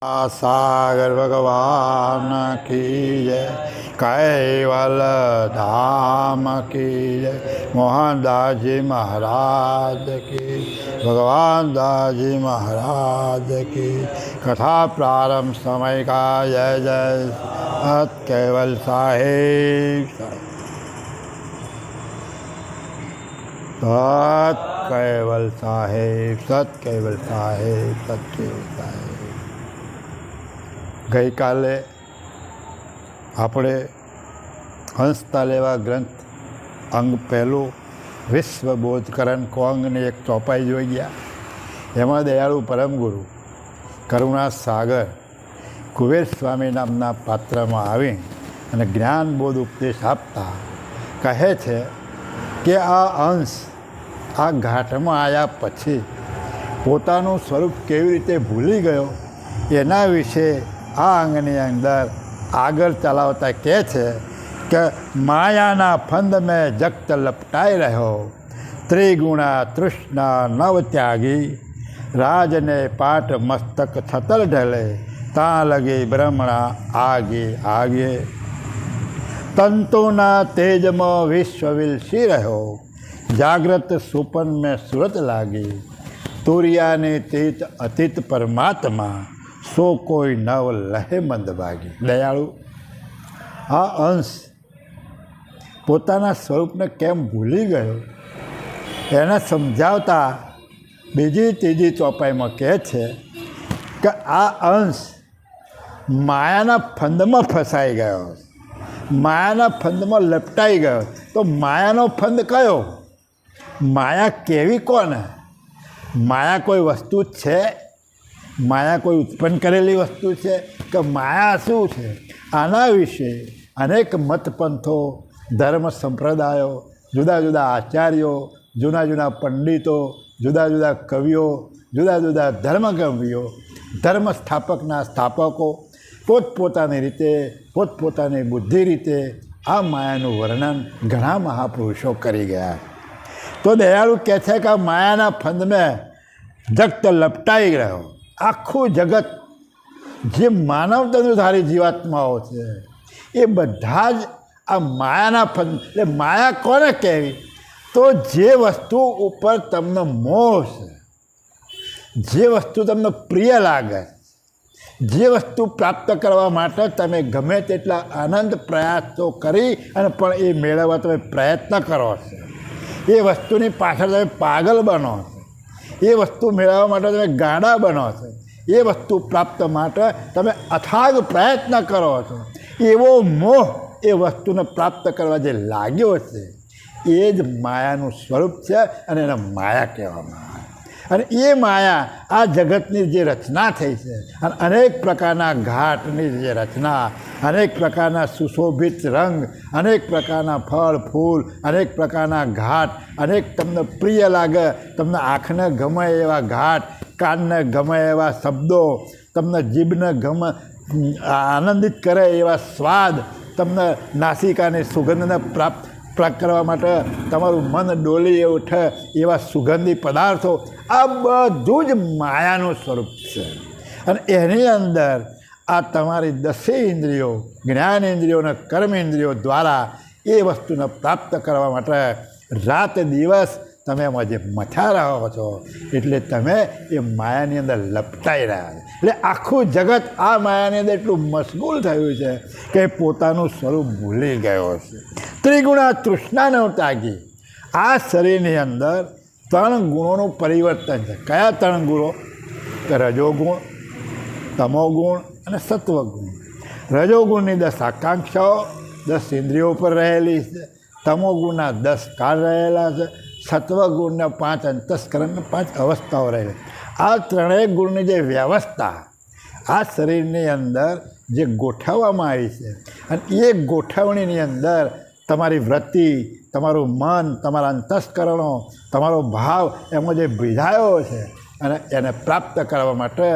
સાગર ભગવાન કી જય કૈવલ ધામ કી જય મોહનદાસજી મહારાજ કી ભગવાન દાસજી મહારાજ કી કથા પ્રારંભ સમય કા જય જય સત કેવલ સાહેબ સત કેવલ સાહેબ સત કેવલ સાહેબ સત કેવલ સાહેબ ગઈકાલે આપણે હંસતા લેવા ગ્રંથ અંગ પહેલું વિશ્વ બોધકરણ કોંગની એક ચોપાઈ જોઈ ગયા. એમાં દયાળુ પરમગુરુ કરુણા સાગર, કુબેર સ્વામી નામના પાત્રમાં આવી અને જ્ઞાન બોધ ઉપદેશ આપતા કહે છે કે આ અંશ આ ઘાટમાં આવ્યા પછી પોતાનું સ્વરૂપ કેવી રીતે ભૂલી ગયો એના વિશે આ અંગની અંદર આગળ ચલાવતા કહે છે કે માયાના ફંદ મેં જગત લપટાઈ રહ્યો. ત્રિગુણા તૃષ્ણા નવ ત્યાગી રાજને પાટ મસ્તક છતર ઢલે. તાં લગી બ્રહ્મણા આગે આગે. તંતુના તેજમાં વિશ્વ વિલસી રહ્યો? જાગ્રત સુપન મેં સુરત લાગી. તુરિયાની તીત અતીત પરમાત્મા. સો કોઈ નવ લહે મંદ ભાગી દયાળુ, આ અંશ પોતાના સ્વરૂપને કેમ ભૂલી ગયો? એને સમજાવતા બીજી ત્રીજી ચોપાઈમાં કહે છે કે આ અંશ માયાના ફંદમાં ફસાઈ ગયો. માયાના ફંદમાં લપટાઈ ગયો. તો માયાનો ફંદ કયો? માયા કેવી કોને? માયા કોઈ વસ્તુ છે માયા કોઈ ઉત્પન્ન કરેલી વસ્તુ છે કે માયા શું છે? આના વિશે અનેક મતપંથો, ધર્મ સંપ્રદાયો, જુદા જુદા આચાર્યો જૂના જૂના પંડિતો, જુદા જુદા કવિઓ, જુદા જુદા ધર્મકવિઓ ધર્મ સ્થાપકના સ્થાપકો, પોતપોતાની રીતે, પોતપોતાની બુદ્ધિ રીતે આ માયાનું વર્ણન ઘણા મહાપુરુષો કરી ગયા. તો દયાળુ કહે છે કે આ માયાના ફંદમાં જગત લપટાઈ ગયો. આખું જગત જે માનવતાનું ધારી જીવાત્માઓ છે, એ બધા જ આ માયાના ફંદ, એટલે માયા કોને કહેવી? તો જે વસ્તુ ઉપર તમને મોહ છે, જે વસ્તુ તમને પ્રિય લાગે, જે વસ્તુ પ્રાપ્ત કરવા માટે તમે ગમે તેટલા આનંદ પ્રયાસો કરી અને પણ એ મેળવવા તમે પ્રયત્ન કરો છો. એ વસ્તુની પાછળ તમે પાગલ બનો છો. એ વસ્તુ મેળવવા માટે તમે ગાડા બનો છો. એ વસ્તુ પ્રાપ્ત માટે તમે અથાગ પ્રયત્ન કરો છો. એવો મોહ એ વસ્તુને પ્રાપ્ત કરવા જે લાગ્યો છે, એ જ માયાનું સ્વરૂપ છે અને એને માયા કહેવામાં આવે અને એ માયા આ જગતની જે રચના થઈ છે અને અનેક પ્રકારના ઘાટની જે રચના, અનેક પ્રકારના સુશોભિત રંગ, અનેક પ્રકારના ફળ, ફૂલ, અનેક પ્રકારના ઘાટ, અનેક તમને પ્રિય લાગે, તમને આંખને ગમે એવા ઘાટ, કાનને ગમે એવા શબ્દો, તમને જીભને ગમે, આનંદિત કરે એવા સ્વાદ, તમને નાસિકાની સુગંધને પ્રાપ્ત પ્રાપ્ત કરવા માટે તમારું મન ડોલી ઉઠે એવા સુગંધી પદાર્થો, આ બધું જ માયાનું સ્વરૂપ છે. અને એની અંદર આ તમારી દસે ઇન્દ્રિયો, જ્ઞાન ઇન્દ્રિયો અને કર્મ ઇન્દ્રિયો દ્વારા એ વસ્તુને પ્રાપ્ત કરવા માટે રાત દિવસ તમે એમાં જે મથા રહો છો, એટલે તમે એ માયાની અંદર લપટાઈ રહ્યા છો. એટલે આખું જગત આ માયાની અંદર એટલું મશગુલ થયું છે કે પોતાનું સ્વરૂપ ભૂલી ગયો છે. ત્રિગુણા તૃષ્ણાને ત્યાગી. આ શરીરની અંદર ત્રણ ગુણોનું પરિવર્તન છે. કયા ત્રણ ગુણો? રજોગુણ, તમોગુણ અને સત્વગુણ. રજોગુણની દસ આકાંક્ષાઓ, દસ ઇન્દ્રિયો પર રહેલી છે. તમોગુણના દસ કાળ રહેલા છે. સત્વગુણના પાંચ અંતસ્કરણના પાંચ અવસ્થાઓ રહેલી. આ ત્રણેય ગુણની જે વ્યવસ્થા આ શરીરની અંદર જે ગોઠવવામાં આવી છે અને એ ગોઠવણીની અંદર તમારી વૃત્તિ, તમારું મન, તમારા અંતસ્કરણો, તમારો ભાવ એમાં જે ભીજાયો છે અને એને પ્રાપ્ત કરવા માટે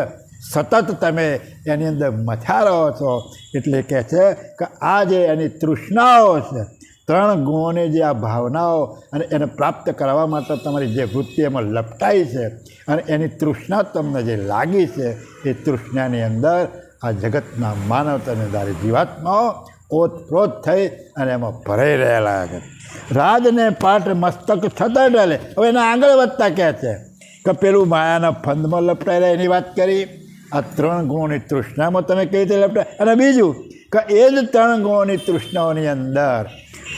સતત તમે એની અંદર મથા રહો છો. એટલે કહે છે કે આ જે એની તૃષ્ણાઓ છે ત્રણ ગુણોની જે આ ભાવનાઓ અને એને પ્રાપ્ત કરવા માટે તમારી જે વૃત્તિ એમાં લપટાઈ છે અને એની તૃષ્ણા તમને જે લાગી છે, એ તૃષ્ણાની અંદર આ જગતના માનવતાને ધારી જીવાત્માઓ ઓતપ્રોત થઈ અને એમાં ભરાઈ રહેલા છે. રાજને પાઠ મસ્તક છતાં ડલે. હવે એના આગળ વધતા કહે છે કે પેલું માયાના ફંદમાં લપટાયેલા એની વાત કરી. આ ત્રણ ગુણોની તૃષ્ણામાં તમે કઈ રીતે લપટાય? અને બીજું કે એ જ ત્રણ ગુણોની તૃષ્ણાઓની અંદર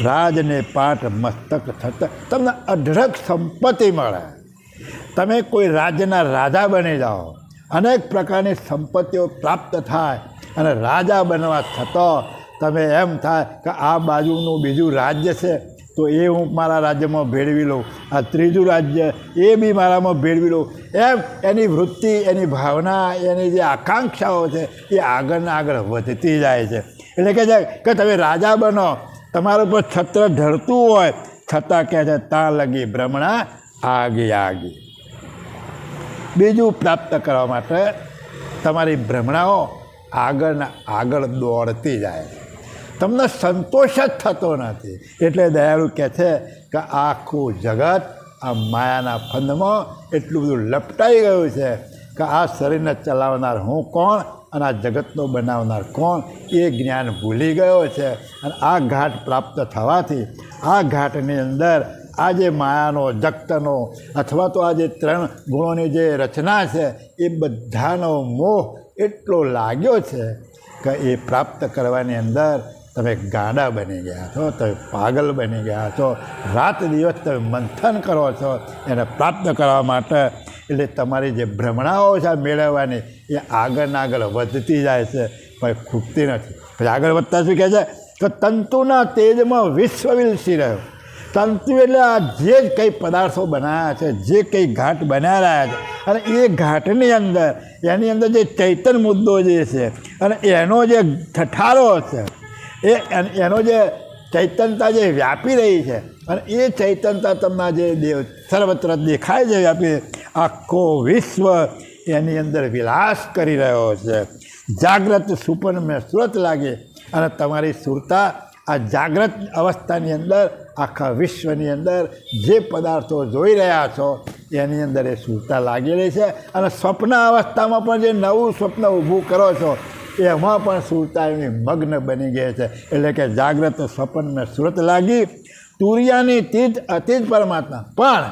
રાજને પાઠ મસ્તક થતા, તમને અઢળક સંપત્તિ મળે. તમે કોઈ રાજ્યના રાજા બની જાઓ, અનેક પ્રકારની સંપત્તિઓ પ્રાપ્ત થાય અને રાજા બનવા થતો તમે એમ થાય કે આ બાજુનું બીજું રાજ્ય છે, તો એ હું મારા રાજ્યમાં ભેળવી લઉં. આ ત્રીજું રાજ્ય એ બી મારામાં ભેળવી લઉં. એમ એની વૃત્તિ, એની ભાવના, એની જે આકાંક્ષાઓ છે એ આગળને આગળ વધતી જાય છે. એટલે કે છે કે તમે રાજા બનો તમારા ઉપર છત્ર ઢળતું હોય, છતાં કહે છે, તાં લગી ભ્રમણા આગી આગી. બીજું પ્રાપ્ત કરવા માટે તમારી ભ્રમણાઓ આગળના આગળ દોડતી જાય તમને સંતોષ જ થતો નથી. એટલે દયાળુ કહે છે કે આખું જગત આ માયાના ફંદમાં એટલું બધું લપટાઈ ગયું છે કે આ શરીરને ચલાવનાર હું કોણ? અને આ જગતનો બનાવનાર કોણ એ જ્ઞાન ભૂલી ગયો છે. અને આ ઘાટ પ્રાપ્ત થવાથી આ ઘાટની અંદર આ જે માયાનો, જગતનો અથવા તો આ જે ત્રણ ગુણોની જે રચના છે, એ બધાનો મોહ એટલો લાગ્યો છે કે એ પ્રાપ્ત કરવાની અંદર તમે ગાડા બની ગયા છો, તમે પાગલ બની ગયા છો. રાત દિવસ તમે મંથન કરો છો, એને પ્રાપ્ત કરવા માટે એટલે તમારી જે ભ્રમણાઓ છે મેળવવાની એ આગળ આગળ વધતી જાય છે, પણ ખૂટતી નથી. પછી આગળ વધતા શું કહે છે? કે તંતુના તેજમાં વિશ્વ વિલસી રહ્યો. તંતુ એટલે આ જે કંઈ પદાર્થો બનાવ્યા છે, જે કંઈ ઘાટ બનાવ્યા છે, અને એ ઘાટની અંદર, એની અંદર જે ચૈતન મુદ્દો જે છે, અને એનો જે ઠઠારો છે, એ એનો જે ચૈતનતા જે વ્યાપી રહી છે, અને એ ચૈતનતા તમને જે દેવ સર્વત્ર દેખાય છે વ્યાપી, આખો વિશ્વ એની અંદર વિલાસ કરી રહ્યો છે. જાગ્રત સુપન મેં સુરત લાગે, અને તમારી સુરતા આ જાગ્રત અવસ્થાની અંદર, આખા વિશ્વની અંદર જે પદાર્થો જોઈ રહ્યા છો, એની અંદર એ સુરતા લાગેલી છે. અને સ્વપ્ન અવસ્થામાં પણ જે નવું સ્વપ્ન ઊભું કરો છો એમાં પણ સુરતાઈની મગ્ન બની ગયા છે. એટલે કે જાગ્રત સ્વપનને સુરત લાગી. તુરિયાની તીજ અતિજ પરમાત્મા. પણ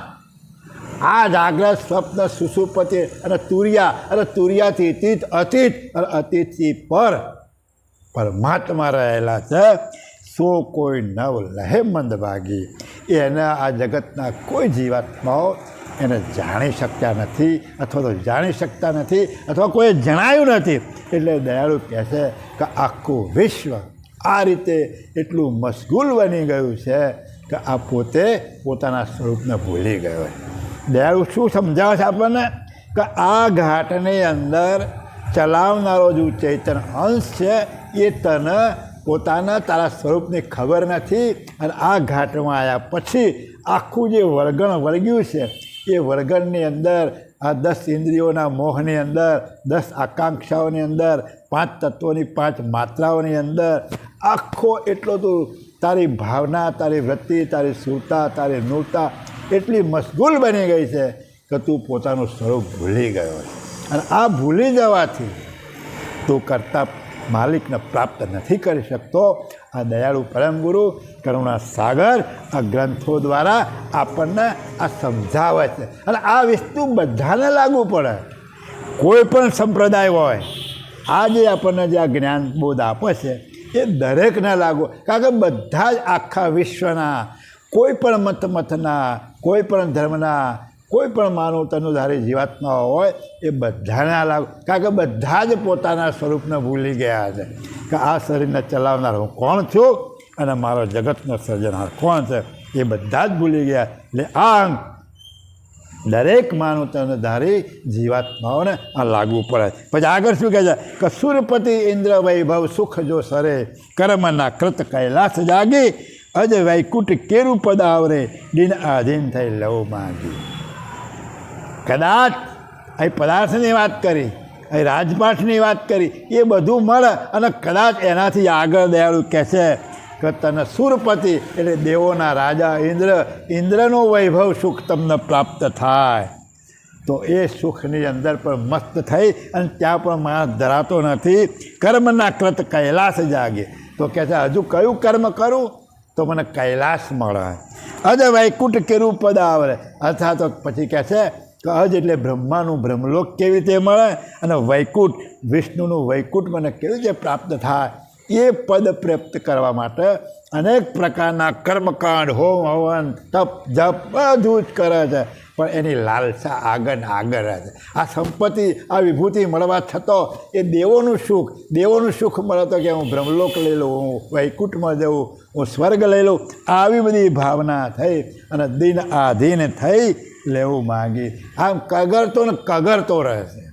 આ જાગ્રત સ્વપ્ન સુસુપતિ અને તુરિયા અને તુરિયાથી તીત અતીત અને અતીતથી પર પરમાત્મા રહેલા છે. સો કોઈ નવ લહેમંદ ભાગી એના આ જગતના કોઈ જીવાત્માઓ એને જાણી શકતા નથી અથવા તો જાણી શકતા નથી અથવા કોઈ જણાયું નથી. એટલે દયાળુ કહે છે કે આખું વિશ્વ આ રીતે એટલું મશગુલ બની ગયું છે કે આ પોતે પોતાના સ્વરૂપને ભૂલી ગયો દયાળુ શું સમજાવે છે આપણને? કે આ ઘાટની અંદર ચલાવનારો જે ચેતન અંશ છે, એ તને પોતાના તારા સ્વરૂપની ખબર નથી અને આ ઘાટમાં આવ્યા પછી આખું જે વળગણ વળગ્યું છે એ વળગણની અંદર, આ દસ ઇન્દ્રિયોના મોહની અંદર, દસ આકાંક્ષાઓની અંદર, પાંચ તત્વોની પાંચ માત્રાઓની અંદર, આખો એટલો તું તારી ભાવના, તારી વૃત્તિ, તારી સુરતા, તારી નૂરતા એટલી મશગુલ બની ગઈ છે કે તું પોતાનું સ્વરૂપ ભૂલી ગયો છે. અને આ ભૂલી જવાથી તું કરતા માલિકને પ્રાપ્ત નથી કરી શકતો. આ દયાળુ પરમ ગુરુ કરુણા સાગર આ ગ્રંથો દ્વારા આપણને આ સમજાવે છે. અને આ વસ્તુ બધાને લાગુ પડે. કોઈ પણ સંપ્રદાય હોય આ જે આપણને જે આ જ્ઞાન બોધ આપે છે, એ દરેકને લાગુ. કારણ કે બધા જ આખા વિશ્વના, કોઈ પણ મત મતના, કોઈ પણ ધર્મના, કોઈ પણ માનવ ધારી જીવાત્મા હોય, એ બધાને લાગુ. કારણ કે બધા જ પોતાના સ્વરૂપને ભૂલી ગયા છે. કે આ શરીરને ચલાવનાર હું કોણ છું? અને મારો જગતનો સર્જનહાર. કોણ છે? એ બધા જ ભૂલી ગયા. એટલે આ દરેક માનવતાને ધારી જીવાત્માઓને આ લાગવું પડે. પછી આગળ શું કહે છે? કે સુરપતિ ઇન્દ્ર વૈભવ સુખ જો સરે, કર્મના કૃત કૈલાસ જાગી, અજ વૈકુટ કેરું પદ આવરે, દિન આધીન થઈ લવ માગી. કદાચ અહીં પદાર્થની વાત કરી અહીં રાજપાઠની વાત કરી, એ બધું મળે અને કદાચ એનાથી આગળ દયાળુ કહે છે કે તને સુરપતિ એટલે દેવોના રાજા ઇન્દ્ર, ઇન્દ્રનો વૈભવ સુખ તમને પ્રાપ્ત થાય. તો એ સુખની અંદર પણ મસ્ત થઈ અને ત્યાં પણ માણસ ધરાતો નથી. કર્મના કૃત કૈલાસ જાગે. તો કહે છે, હજુ કયું કર્મ કરું? તો મને કૈલાસ મળે. અજ વૈકુંઠ કેરું પદ આવડે અર્થાત તો પછી કહે છે કે અજ એટલે બ્રહ્માનું બ્રહ્મલોક કેવી રીતે મળે? અને વૈકુંઠ, વિષ્ણુનું વૈકુંઠ મને કેવી રીતે પ્રાપ્ત થાય? એ પદ પ્રાપ્ત કરવા માટે અનેક પ્રકારના કર્મકાંડ, હોમ, હવન, તપ, જપ બધું જ કરે છે. પણ એની લાલસા આગળ આગળ છે. આ સંપત્તિ, આ વિભૂતિ મળવા છતાં એ દેવોનું સુખ દેવોનું સુખ મળે તો કે હું બ્રહ્મલોક લઈ લઉં, હું વૈકુંઠમાં જઉં, હું સ્વર્ગ લઈ લઉં. આવી બધી ભાવના થઈ અને દિન આધીન થઈ લેવું માગી. આમ કગરતો ને કગરતો રહે છે.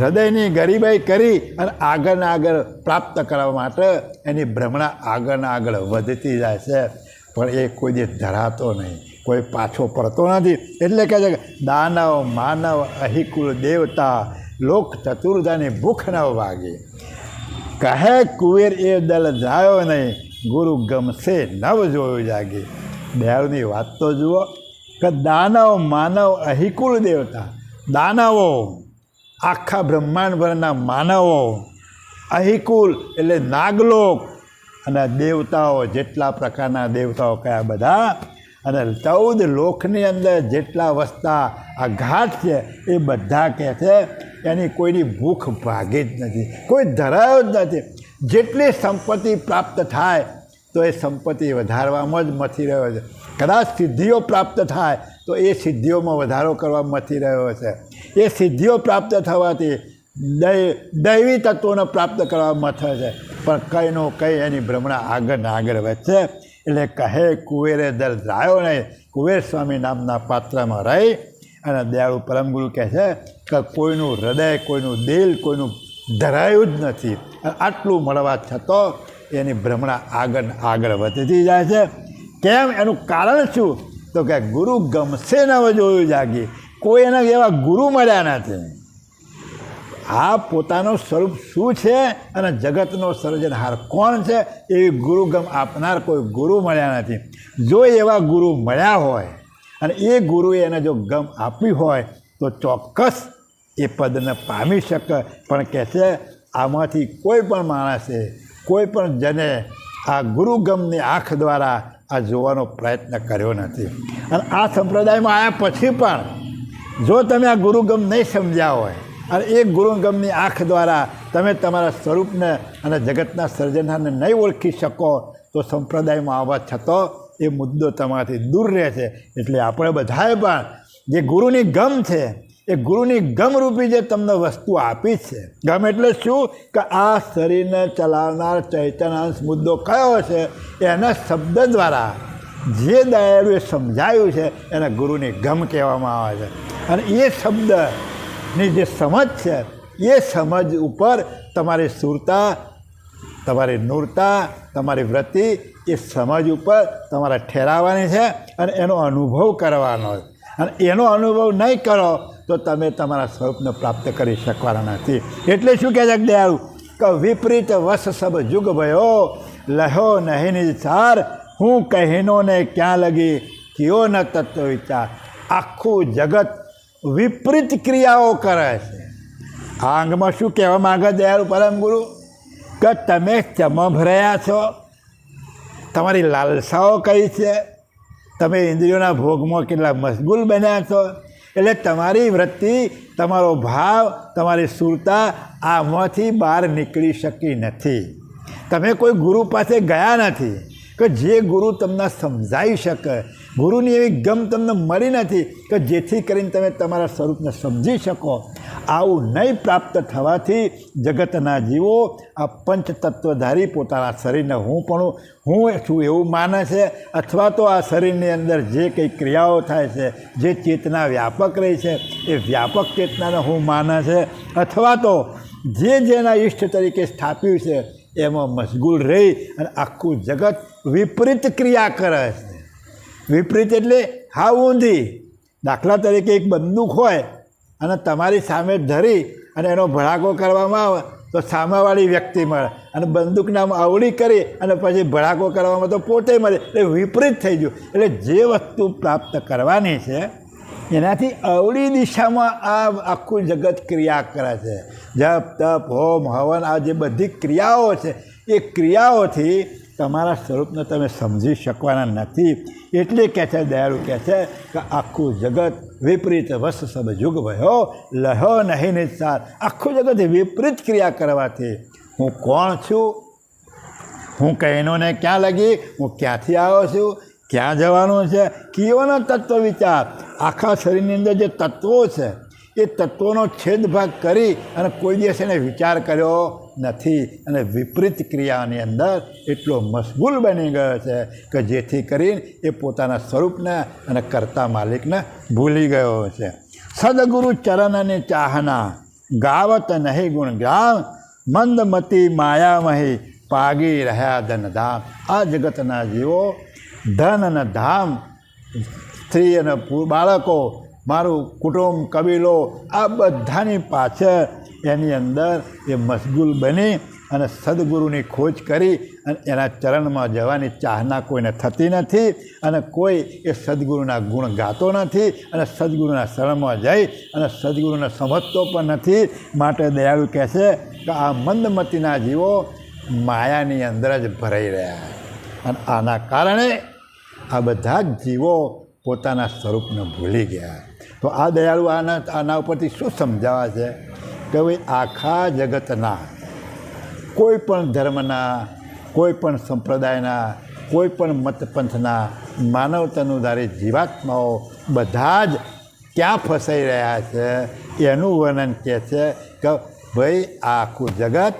હૃદયની ગરીબાઈ કરી અને આગળને આગળ પ્રાપ્ત કરવા માટે એની ભ્રમણા આગળને આગળ વધતી જાય છે. પણ એ કોઈ દિવસ ધરાતો નહીં. કોઈ પાછો પડતો નથી. એટલે કહે છે કે, દાનવ, માનવ, અહિકુલ, દેવતા, લોક ચતુર્ધાની ભૂખ ન વાગી. કહે, કુવેર એ દલ જાયો નહીં. ગુરુ ગમશે નવ જોયું જાગી. દયાળુની વાત તો જુઓ કે દાનવ, માનવ, અહિકુલ, દેવતા, દાનવો આખા બ્રહ્માંડ ભરના માનવો, અહિકુલ એટલે નાગલોક અને દેવતાઓ જેટલા પ્રકારના દેવતાઓ કયા બધા? અને ચૌદ લોકની અંદર જેટલા વસતા આ ઘાટ છે એ બધા કહે છે? એની કોઈની ભૂખ ભાગે જ નથી, કોઈ ધરાયો જ નથી. જેટલી સંપત્તિ પ્રાપ્ત થાય તો એ સંપત્તિ વધારવામાં જ મથી રહ્યો છે. કદાચ સિદ્ધિઓ પ્રાપ્ત થાય તો એ સિદ્ધિઓમાં વધારો કરવા મથી રહ્યો છે. એ સિદ્ધિઓ પ્રાપ્ત થવાથી દૈવી તત્વોને પ્રાપ્ત કરવા મથે છે. પણ કંઈનો કંઈ એની ભ્રમણા આગળ ને આગળ વધશે. એટલે કહે, કુવેરે દર જાયો નહીં. કુવેર સ્વામી નામના પાત્રમાં રહી અને દયાળુ પરમગુરુ કહે છે કે, કોઈનું હૃદય, કોઈનું દિલ, કોઈનું ધરાયું જ નથી. આટલું મળવા છતાં એની ભ્રમણા આગળ આગળ વધતી જાય છે. કેમ? એનું કારણ શું? તો કે ગુરુ ગમશે ન જોયું જાગી. કોઈ એના એવા ગુરુ મળ્યા નથી. આ પોતાનું સ્વરૂપ શું છે અને જગતનો સર્જનહાર કોણ છે એવી ગુરુગમ આપનાર કોઈ ગુરુ મળ્યા નથી. જો એવા ગુરુ મળ્યા હોય અને એ ગુરુએ એને જો ગમ આપી હોય તો ચોક્કસ એ પદને પામી શકે. પણ કહે છે, આમાંથી કોઈ પણ માણસે, કોઈ પણ જને આ ગુરુગમની આંખ દ્વારા આ જોવાનો પ્રયત્ન કર્યો નથી. અને આ સંપ્રદાયમાં આવ્યા પછી પણ જો તમે આ ગુરુગમ નહીં સમજ્યા હોય, અને એ ગુરુગમની આંખ દ્વારા તમે તમારા સ્વરૂપને અને જગતના સર્જનાને નહીં ઓળખી શકો, તો સંપ્રદાયમાં આવવા છતાં એ મુદ્દો તમારાથી દૂર રહે છે. એટલે આપણે બધાએ પણ જે ગુરુની ગમ છે એ ગુરુની ગમરૂપી જે તમને વસ્તુ આપી છે, ગમ એટલે શું? કે આ શરીરને ચલાવનાર ચૈતન્યાંશ મુદ્દો કયો છે, એના શબ્દ દ્વારા જે દયાળુએ સમજાયું છે, એને ગુરુની ગમ કહેવામાં આવે છે. અને એ શબ્દની જે સમજ છે, એ સમજ ઉપર તમારી સુરતા, તમારી નૂરતા, તમારી વૃત્તિ એ સમજ ઉપર તમારે ઠેરાવવાની છે અને એનો અનુભવ કરવાનો અને એનો અનુભવ નહીં કરો તો તમે તમારા સ્વરૂપને પ્રાપ્ત કરી શકવાના નથી. એટલે શું કહે છે દયાળુ કે વિપરીત વશ સબ જુગ ભયો, લહો નહીં નિચાર હું કહીનો ને ક્યાં લગી? કયો ન તત્વ વિચાર? આખું જગત વિપરીત ક્રિયાઓ કરે છે. આ અંગમાં શું કહેવા માગે દયાળુ પરમ ગુરુ કે તમે ચમભ રહ્યા છો? તમારી લાલસાઓ કઈ છે? તમે ઇન્દ્રિયોના ભોગમાં કેટલા મશગુલ બન્યા છો? એટલે તમારી વૃત્તિ, તમારો ભાવ, તમારી સુરતા આમાંથી બહાર નીકળી શકી નથી. તમે કોઈ ગુરુ પાસે ગયા નથી. કે જે ગુરુ તમને સમજાવી શકે, ગુરુની એવી ગમ તમને મળી નથી કે જેથી કરીને તમે તમારા સ્વરૂપને સમજી શકો. આવું નહીં પ્રાપ્ત થવાથી જગતના જીવો આ પંચતત્વધારી પોતાના શરીરને હું પણ હું છું એવું માને છે, અથવા તો આ શરીરની અંદર જે કંઈ ક્રિયાઓ થાય છે, જે ચેતના વ્યાપક રહી છે, એ વ્યાપક ચેતનાને હું માને છે, અથવા તો જે જેના ઈષ્ટ તરીકે સ્થાપ્યું છે એમાં મશગુલ રહી અને આખું જગત વિપરીત ક્રિયા કરે છે. વિપરીત એટલે હા ઊંધી. દાખલા તરીકે એક બંદૂક હોય અને તમારી સામે ધરી અને એનો ભડાકો કરવામાં આવે તો સામાવાળી વ્યક્તિ મળે અને બંદૂકના આવડી કરી અને પછી ભડાકો કરવામાં તો પોતે મળે. એટલે વિપરીત થઈ ગયું. એટલે જે વસ્તુ પ્રાપ્ત કરવાની છે એનાથી અવળી દિશામાં આ આખું જગત ક્રિયા કરે છે. જપ, તપ, હોમ, હવન, આ જે બધી ક્રિયાઓ છે, એ ક્રિયાઓથી તમારા સ્વરૂપને તમે સમજી શકવાના નથી. એટલે કહે છે, દયાળુ કહે છે કે આખું જગત વિપરીત વસ સબ યુગ ભયો લહો નહીં નિસાર. આખું જગત વિપરીત ક્રિયા કરવાથી હું કોણ છું? હું કહેનોને ક્યાં લગી? હું ક્યાંથી આવ્યો છું? ક્યાં જવાનું છે? કીઓનો તત્વ વિચાર? આખા શરીરની અંદર જે તત્વો છે, એ તત્વોનો છેદભાગ કરી અને કોઈ દિવસ એને વિચાર કર્યો નથી અને વિપરીત ક્રિયાની અંદર એટલો મશગુલ બની ગયો છે કે જેથી કરીને એ પોતાના સ્વરૂપને અને કરતા માલિકને ભૂલી ગયો છે. સદગુરુ ચરણની ચાહના, ગાવત નહીં ગુણ ગામ મંદમતી માયામહી પાગી રહ્યા ધનધામ. આ જગતના જીવો ધન અને ધામ સ્ત્રી અને બાળકો, મારું કુટુંબ, કબીલો, આ બધાની પાછળ એની અંદર એ મશગુલ બની અને સદગુરુની ખોજ કરી અને એના ચરણમાં જવાની ચાહના કોઈને થતી નથી અને કોઈ એ સદગુરુના ગુણ ગાતો નથી અને સદગુરુના શરણમાં જઈ અને સદગુરુને સમજતો પણ નથી. માટે દયાળુ કહે છે કે આ મંદમતીના જીવો માયાની અંદર જ ભરાઈ રહ્યા અને આના કારણે આ બધા જ જીવો પોતાના સ્વરૂપને ભૂલી ગયા. તો આ દયાળુ આના આના ઉપરથી શું સમજાવે છે? કે ભાઈ આખા જગતના, કોઈ પણ ધર્મના, કોઈ પણ સંપ્રદાયના, કોઈ પણ મતપંથના, માનવતાનુધારી જીવાત્માઓ બધા જ ક્યાં ફસાઈ રહ્યા છે? એનું વર્ણન કહે છે કે ભાઈ આખું જગત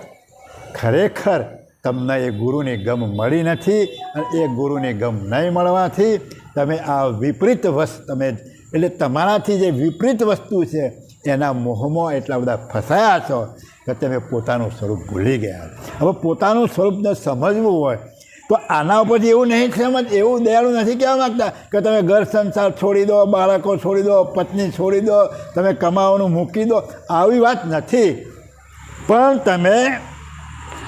ખરેખર તમને એ ગુરુની ગમ મળી નથી અને એ ગુરુની ગમ નહીં મળવાથી તમે આ વિપરીત વસ્તુ, તમે એટલે તમારાથી જે વિપરીત વસ્તુ છે, એના મોહમાં એટલા બધા ફસાયા છો કે તમે પોતાનું સ્વરૂપ ભૂલી ગયા. હવે પોતાનું સ્વરૂપને સમજવું હોય, તો આના ઉપરથી એવું નહીં સમજ એવું દયાળુ નથી કહેવા માગતા કે તમે ઘર સંસાર છોડી દો, બાળકો છોડી દો, પત્ની છોડી દો, તમે કમાવાનું મૂકી દો, આવી વાત નથી. પણ તમે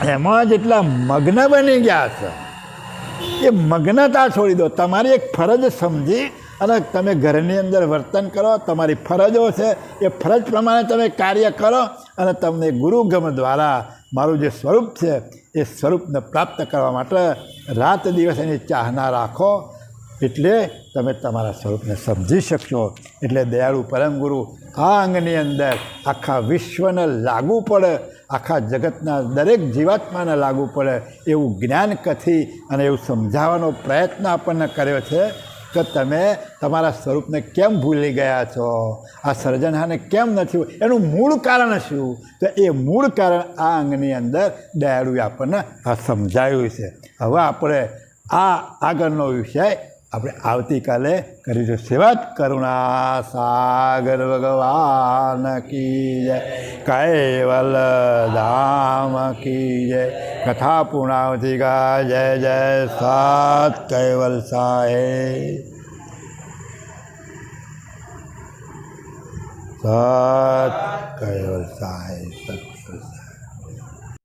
એમાં જેટલા મગ્ન બની ગયા છો એ મગ્નતા છોડી દો. તમારી એક ફરજ સમજી અને તમે ઘરની અંદર વર્તન કરો. તમારી ફરજો છે એ ફરજ પ્રમાણે તમે કાર્ય કરો અને તમને ગુરુગમ દ્વારા મારું જે સ્વરૂપ છે એ સ્વરૂપને પ્રાપ્ત કરવા માટે રાત દિવસ એની ચાહના રાખો. એટલે તમે તમારા સ્વરૂપને સમજી શકશો. એટલે દયાળુ પરમ ગુરુ આ અંગની અંદર આખા વિશ્વને લાગુ પડે. આખા જગતના દરેક જીવાત્માને લાગુ પડે એવું જ્ઞાન કથી અને એવું સમજાવવાનો પ્રયત્ન આપણને કર્યો છે કે તમે તમારા સ્વરૂપને કેમ ભૂલી ગયા છો? આ સર્જનહાને કેમ નથી એનું મૂળ કારણ શું? તો એ મૂળ કારણ આ અંગની અંદર દયાળુએ આપણને આ સમજાવ્યું છે. હવે આપણે આ આગળનો વિષય આપણે આવતીકાલે કરીશું સેવા કરુણા સાગર ભગવાન કી જય. કૈવલ ધામ કી જય. કથા પૂર્ણાવતી કા જય જય સાત કૈવલ સાહેબ. સાત કૈવલ સાહેબ.